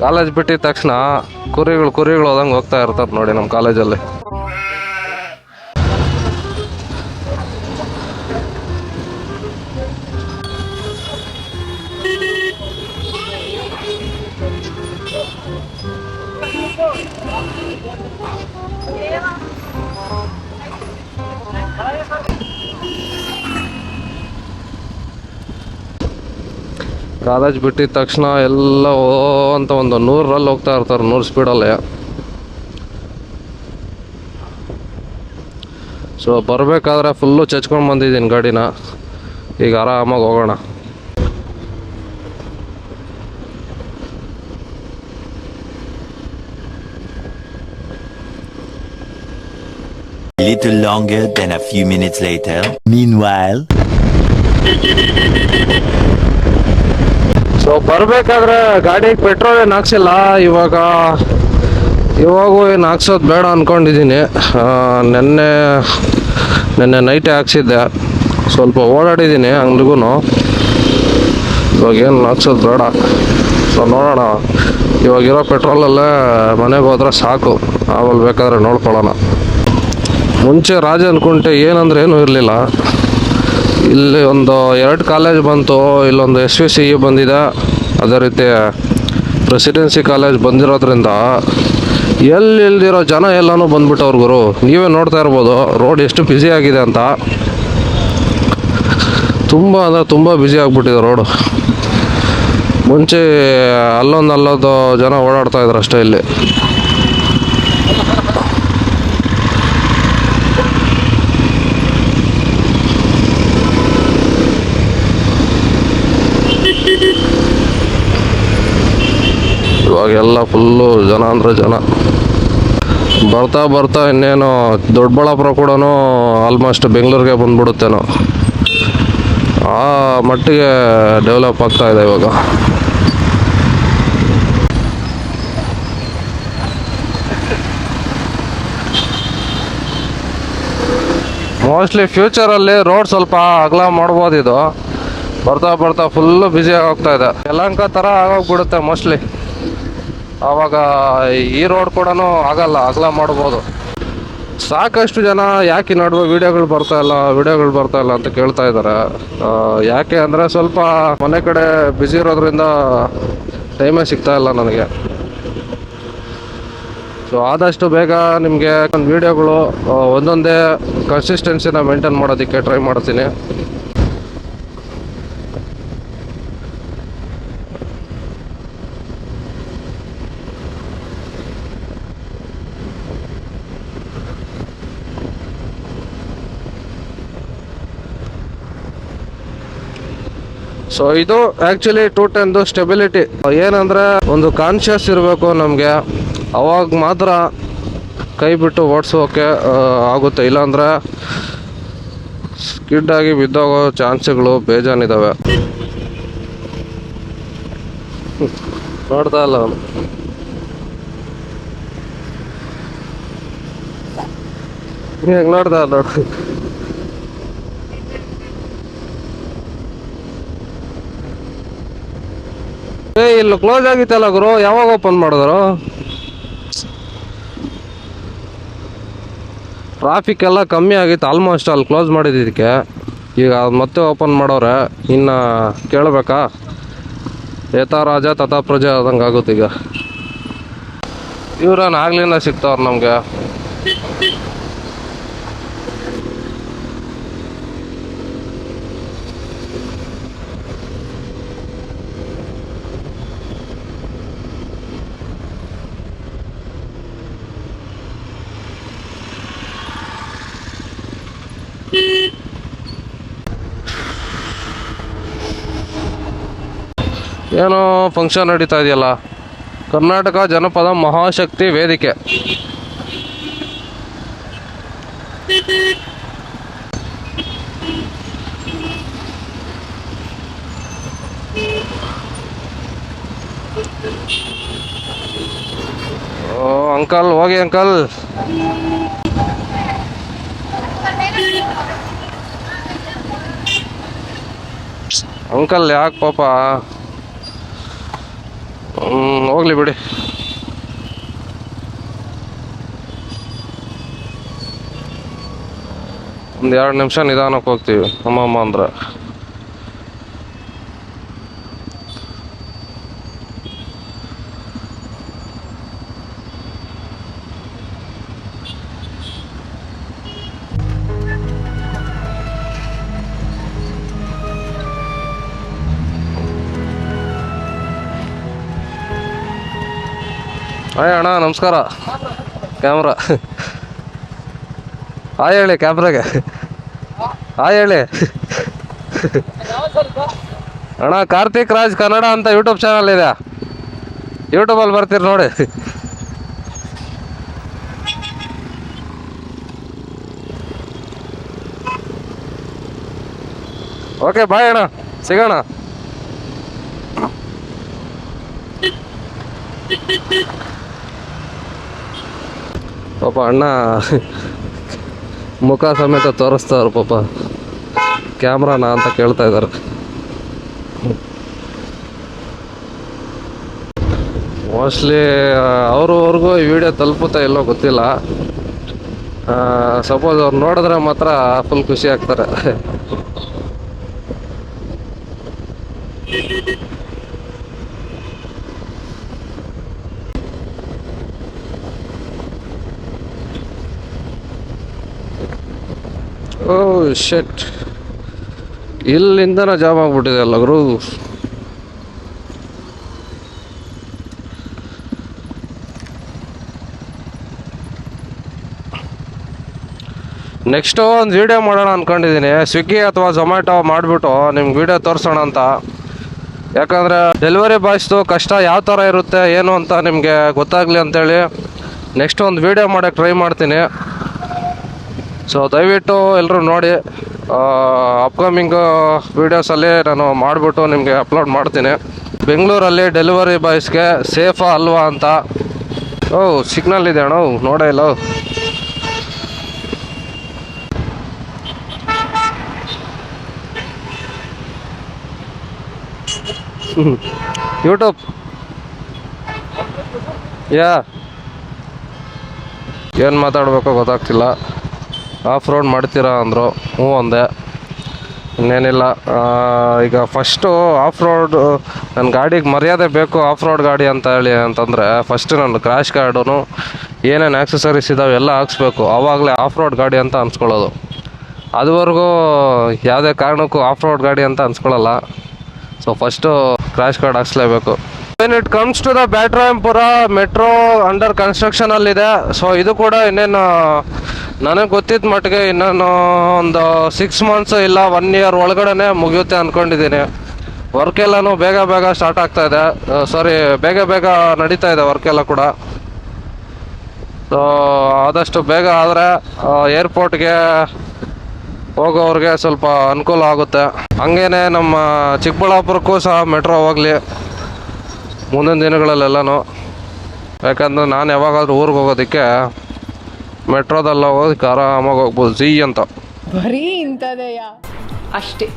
College ಬಿಟ್ಟಿದ ತಕ್ಷಣ ಕುರಿಗಳು ಕುರಿಗಳು ಹೋದಂಗೆ ಹೋಗ್ತಾ ಇರ್ತಾರೆ ನೋಡಿ ನಮ್ಮ ಕಾಲೇಜಲ್ಲಿ. ಕಾಲೇಜ್ ಬಿಟ್ಟಿದ ತಕ್ಷಣ ಎಲ್ಲ ಓ ಅಂತ ಒಂದು ನೂರಲ್ಲಿ ಹೋಗ್ತಾ ಇರ್ತಾರೆ, ನೂರು ಸ್ಪೀಡಲ್ಲಿ ಸೊ ಬರಬೇಕಾದ್ರೆ ಫುಲ್ಲು ಚಚ್ಕೊಂಡು ಬಂದಿದ್ದೀನಿ ಗಾಡಿನ ಈಗ ಆರಾಮಾಗಿ ಹೋಗೋಣ Little longer than a few minutes later. Meanwhile. So ಬರಬೇಕಾದ್ರೆ ಗಾಡಿಗೆ ಪೆಟ್ರೋಲ್ ಏನು ಹಾಕ್ಸಿಲ್ಲ, ಇವಾಗ, ಇವಾಗೂ ಏನು ಹಾಕ್ಸೋದು ಬೇಡ ಅಂದ್ಕೊಂಡಿದ್ದೀನಿ ನೆನ್ನೆ ನೆನ್ನೆ ನೈಟೇ ಹಾಕ್ಸಿದ್ದೆ. ಸ್ವಲ್ಪ ಓಡಾಡಿದ್ದೀನಿ ಹಂಗ್ಲಿಗೂ ಇವಾಗ ಏನು ಹಾಕ್ಸೋದು ಬೇಡ. ಸೊ ನೋಡೋಣ. ಇವಾಗಿರೋ ಪೆಟ್ರೋಲಲ್ಲೇ ಮನೆಗೆ ಹೋದ್ರೆ ಸಾಕು. ಆಮೇಲೆ ಬೇಕಾದ್ರೆ ನೋಡ್ಕೊಳ್ಳೋಣ. ಮುಂಚೆ ರಾಜ ಅನ್ಕೊಂಡೆ ಏನಂದ್ರೆ ಏನೂ ಇರಲಿಲ್ಲ. ಇಲ್ಲಿ ಒಂದು ಎರಡು ಕಾಲೇಜ್ ಬಂತು, ಇಲ್ಲೊಂದು ಎಸ್ ವಿ ಸಿ ಬಂದಿದೆ. ಅದೇ ರೀತಿ ಪ್ರೆಸಿಡೆನ್ಸಿ ಕಾಲೇಜ್ ಬಂದಿರೋದ್ರಿಂದ ಎಲ್ಲಿ ಇಲ್ದಿರೋ ಜನ ಎಲ್ಲನೂ ಬಂದ್ಬಿಟ್ಟವ್ರು ಗುರು. ನೀವೇ ನೋಡ್ತಾ ಇರ್ಬೋದು ರೋಡ್ ಎಷ್ಟು ಬ್ಯುಸಿ ಆಗಿದೆ ಅಂತ. ತುಂಬ ಅಂದರೆ ತುಂಬ ಬ್ಯುಸಿ ಆಗಿಬಿಟ್ಟಿದೆ ರೋಡು ಮುಂಚೆ ಅಲ್ಲೊಂದು ಅಲ್ಲೊಂದು ಜನ ಓಡಾಡ್ತಾ ಇದ್ರು ಅಷ್ಟೇ ಇಲ್ಲಿ. ಇವಾಗೆಲ್ಲ ಫುಲ್ಲು ಜನ ಅಂದರೆ ಜನ. ಬರ್ತಾ ಬರ್ತಾ ಇನ್ನೇನು ದೊಡ್ಡಬಳ್ಳಾಪುರ ಕೂಡ ಆಲ್ಮೋಸ್ಟ್ ಬೆಂಗಳೂರಿಗೆ ಬಂದ್ಬಿಡುತ್ತೇನೋ ಆ ಮಟ್ಟಿಗೆ ಡೆವಲಪ್ ಆಗ್ತಾ ಇದೆ ಇವಾಗ. ಮೋಸ್ಟ್ಲಿ ಫ್ಯೂಚರಲ್ಲಿ ರೋಡ್ ಸ್ವಲ್ಪ ಅಗಲ ಮಾಡ್ಬೋದು ಇದು. ಬರ್ತಾ ಬರ್ತಾ ಫುಲ್ಲು ಬ್ಯುಸಿ ಹೋಗ್ತಾ ಇದೆ. ಯಲಹಂಕ ಥರ ಆಗೋಗ್ಬಿಡುತ್ತೆ ಮೋಸ್ಟ್ಲಿ ಆವಾಗ ಈ ರೋಡ್ ಕೂಡ ಆಗಲ್ಲ, ಅಗಲ ಮಾಡ್ಬೋದು. ಸಾಕಷ್ಟು ಜನ ಯಾಕೆ ನಡುವೆ ವಿಡಿಯೋಗಳು ಬರ್ತಾ ಇಲ್ಲ, ವಿಡಿಯೋಗಳು ಬರ್ತಾ ಇಲ್ಲ ಅಂತ ಕೇಳ್ತಾ ಇದ್ದಾರೆ. ಯಾಕೆ ಅಂದರೆ ಸ್ವಲ್ಪ ಮನೆ ಕಡೆ ಬ್ಯುಸಿ ಇರೋದ್ರಿಂದ ಟೈಮೇ ಸಿಗ್ತಾ ಇಲ್ಲ ನನಗೆ. ಸೊ ಆದಷ್ಟು ಬೇಗ ನಿಮಗೆ ಒಂದು ವೀಡಿಯೋಗಳು ಒಂದೊಂದೇ ಕನ್ಸಿಸ್ಟೆನ್ಸಿನ ಮೇಂಟೈನ್ ಮಾಡೋದಕ್ಕೆ ಟ್ರೈ ಮಾಡ್ತೀನಿ. ಸೊ ಇದು ಆಕ್ಚುಲಿ ಟೂ ಟೆನ್ದು ಸ್ಟೆಬಿಲಿಟಿ ಏನಂದ್ರೆ, ಒಂದು ಕಾನ್ಶಿಯಸ್ ಇರಬೇಕು ನಮಗೆ. ಅವಾಗ ಮಾತ್ರ ಕೈ ಬಿಟ್ಟು ಓಡಿಸೋಕೆ ಆಗುತ್ತೆ. ಇಲ್ಲಾಂದ್ರೆ ಸ್ಕಿಡ್ ಆಗಿ ಬಿದ್ದೋಗೋ ಚಾನ್ಸ್ಗಳು ಬೇಜಾನಿದ್ದಾವೆ ನೋಡ್ತಾ ಇಲ್ಲ ನೋಡ್ತಾ ಇಲ್ಲ ಏ, ಇಲ್ಲಿ ಕ್ಲೋಸ್ ಆಗಿತ್ತಲ್ಲ ಗುರು. ಯಾವಾಗ ಓಪನ್ ಮಾಡಿದ್ರು? ಟ್ರಾಫಿಕ್ ಎಲ್ಲ ಕಮ್ಮಿ ಆಗಿತ್ತು. ಆಲ್ಮೋಸ್ಟ್ ಅಲ್ಲಿ ಕ್ಲೋಸ್ ಮಾಡಿದ್ದಕ್ಕೆ. ಈಗ ಮತ್ತೆ ಓಪನ್ ಮಾಡೋರೆ. ಇನ್ನು ಕೇಳಬೇಕಾ? ಏತಾ ರಾಜ, ತಥಾ ಪ್ರಜೆ ಆದಂಗೆ ಆಗುತ್ತೆ ಈಗ ಇವ್ರನ್ನ ಆಗ್ಲಿಂದ ಸಿಗ್ತಾವ್ರು ನಮಗೆ? ಏನೋ ಫಂಕ್ಷನ್ ನಡೀತಾ ಇದೆಯಲ್ಲ. ಕರ್ನಾಟಕ ಜನಪದ ಮಹಾಶಕ್ತಿ ವೇದಿಕೆ. ಓ, ಅಂಕಲ್, ಹೋಗಿ ಅಂಕಲ್. ಅಂಕಲ್ ಯಾಕೆ ಪಾಪ? ಹೋಗ್ಲಿ ಬಿಡಿ. ಒಂದು ಎರಡು ನಿಮಿಷ ನಿಧಾನಕ್ಕೆ ಹೋಗ್ತೀವಿ. ಅಮ್ಮಮ್ಮ ಅಂದ್ರೆ. ಹಾಯ್ ಅಣ್ಣ, ನಮಸ್ಕಾರ. ಕ್ಯಾಮ್ರಾ ಹಾಯ್ ಹೇಳಿ ಕ್ಯಾಮ್ರಾಗೆ ಹಾಯ್ ಹೇಳಿ. ಅಣ್ಣ, ಕಾರ್ತಿಕ್ ರಾಜ್ ಕನ್ನಡ ಅಂತ ಯೂಟ್ಯೂಬ್ ಚಾನಲ್ ಇದೆ. ಯೂಟ್ಯೂಬಲ್ಲಿ ಬರ್ತೀರಿ ನೋಡಿ. ಓಕೆ ಬಾಯ್ ಅಣ್ಣ. ಸಿಗೋಣ. ಪಾಪ ಅಣ್ಣ ಮುಖ ಸಮೇತ ತೋರಿಸ್ತಾವ್ರು ಪಾಪ. ಕ್ಯಾಮ್ರಾನ ಅಂತ ಕೇಳ್ತಾ ಇದ್ದಾರೆ. ಮೋಸ್ಟ್ಲಿ ಅವ್ರವ್ರಿಗೂ ಈ ವಿಡಿಯೋ ತಲುಪುತ್ತಾ ಇಲ್ಲೋ ಗೊತ್ತಿಲ್ಲ. ಸಪೋಸ್ ಅವ್ರು ನೋಡಿದ್ರೆ ಮಾತ್ರ ಫುಲ್ ಖುಷಿ ಆಗ್ತಾರೆ ಓ ಶೆಟ್ ಇಲ್ಲಿಂದನ ಜಾಬ್ ಆಗ್ಬಿಟ್ಟಿದೆ ಅಲ್ಲ ಗುರು. ನೆಕ್ಸ್ಟು ಒಂದು ವೀಡಿಯೋ ಮಾಡೋಣ ಅಂದ್ಕೊಂಡಿದ್ದೀನಿ ಸ್ವಿಗ್ಗಿ ಅಥವಾ ಝೊಮ್ಯಾಟೊ ಮಾಡಿಬಿಟ್ಟು ನಿಮ್ಗೆ ವಿಡಿಯೋ ತೋರಿಸೋಣ ಅಂತ. ಯಾಕಂದರೆ ಡೆಲಿವರಿ ಬಾಯ್ಸ್ದು ಕಷ್ಟ ಯಾವ ಥರ ಇರುತ್ತೆ, ಏನು ಅಂತ ನಿಮಗೆ ಗೊತ್ತಾಗಲಿ ಅಂತೇಳಿ. ನೆಕ್ಸ್ಟ್ ಒಂದು ವಿಡಿಯೋ ಮಾಡೋಕ್ಕೆ ಟ್ರೈ ಮಾಡ್ತೀನಿ. ಸೊ ದಯವಿಟ್ಟು ಎಲ್ಲರೂ ನೋಡಿ ಅಪ್ಕಮಿಂಗ್ ವೀಡಿಯೋಸಲ್ಲಿ ನಾನು ಮಾಡಿಬಿಟ್ಟು ನಿಮಗೆ ಅಪ್ಲೋಡ್ ಮಾಡ್ತೀನಿ. ಬೆಂಗಳೂರಲ್ಲಿ ಡೆಲಿವರಿ ಬಾಯ್ಸ್ಗೆ ಸೇಫಾ ಅಲ್ವಾ ಅಂತ. ಓ ಸಿಗ್ನಲ್ ಇದೆ ಅಣ್ಣ ನೋಡೇ ಇಲ್ಲ ಯೂಟ್ಯೂಬ್ ಯಾ ಏನು ಮಾತಾಡಬೇಕೋ ಗೊತ್ತಾಗ್ತಿಲ್ಲ. ಆಫ್ ರೋಡ್ ಮಾಡ್ತೀರಾ ಅಂದರು, ಹ್ಞೂ ಅಂದೆ. ಇನ್ನೇನಿಲ್ಲ ಈಗ ಫಸ್ಟು ಆಫ್ ರೋಡ್ ನನ್ನ ಗಾಡಿಗೆ ಮರ್ಯಾದೆ ಬೇಕು ಆಫ್ ರೋಡ್ ಗಾಡಿ ಅಂತ ಹೇಳಿ ಅಂತಂದರೆ ಫಸ್ಟ್ ನನ್ನ ಕ್ರ್ಯಾಶ್ ಕಾರ್ಡು ಏನೇನು ಆಕ್ಸಸರೀಸ್ ಇದಾವೆ ಎಲ್ಲ ಹಾಕ್ಸ್ಬೇಕು ಆವಾಗಲೇ ಆಫ್ ರೋಡ್ ಗಾಡಿ ಅಂತ ಅನ್ಸ್ಕೊಳ್ಳೋದು. ಅದುವರೆಗೂ ಯಾವುದೇ ಕಾರಣಕ್ಕೂ ಆಫ್ ರೋಡ್ ಗಾಡಿ ಅಂತ ಅನ್ಸ್ಕೊಳ್ಳಲ್ಲ. So first crash guard ಹಾಕ್ಸ್ಲೇಬೇಕು. When it comes to the Byatarayanapura metro under ಕನ್ಸ್ಟ್ರಕ್ಷನಲ್ಲಿದೆ so ಇದು ಕೂಡ ಇನ್ನೇನು ನನಗೆ ಗೊತ್ತಿದ್ದ ಮಟ್ಟಿಗೆ ಇನ್ನೇನು ಒಂದು ಸಿಕ್ಸ್ ಮಂತ್ಸ್ ಇಲ್ಲ ಒನ್ ಇಯರ್ ಒಳಗಡೆ ಮುಗಿಯುತ್ತೆ ಅಂದ್ಕೊಂಡಿದ್ದೀನಿ ವರ್ಕ್ ಎಲ್ಲನೂ ಬೇಗ ಬೇಗ ಸ್ಟಾರ್ಟ್ ಆಗ್ತಾ ಇದೆ. ಸಾರಿ ಬೇಗ ಬೇಗ ನಡೀತಾ ಇದೆ ವರ್ಕ್ ಎಲ್ಲ ಕೂಡ. ಸೊ ಆದಷ್ಟು ಬೇಗ ಆದರೆ ಏರ್ಪೋರ್ಟ್ಗೆ ಹೋಗೋವ್ರಿಗೆ ಸ್ವಲ್ಪ ಅನುಕೂಲ ಆಗುತ್ತೆ. ಹಂಗೇನೆ ನಮ್ಮ ಚಿಕ್ಕಬಳ್ಳಾಪುರಕ್ಕೂ ಸಹ ಮೆಟ್ರೋ ಹೋಗಲಿ. ಮುಂದಿನ ದಿನಗಳಲ್ಲೆಲ್ಲನೂ. ಯಾಕಂದ್ರೆ ನಾನು ಯಾವಾಗಾದ್ರೂ ಊರಿಗೆ ಹೋಗೋದಕ್ಕೆ ಮೆಟ್ರೋದಲ್ಲ ಹೋಗೋದಕ್ಕೆ ಆರಾಮಾಗಿ ಹೋಗ್ಬೋದು. ಝೀ ಅಂತ. ಬರೀ ಇಂಥದೆಯಾ? ಅಷ್ಟೇ.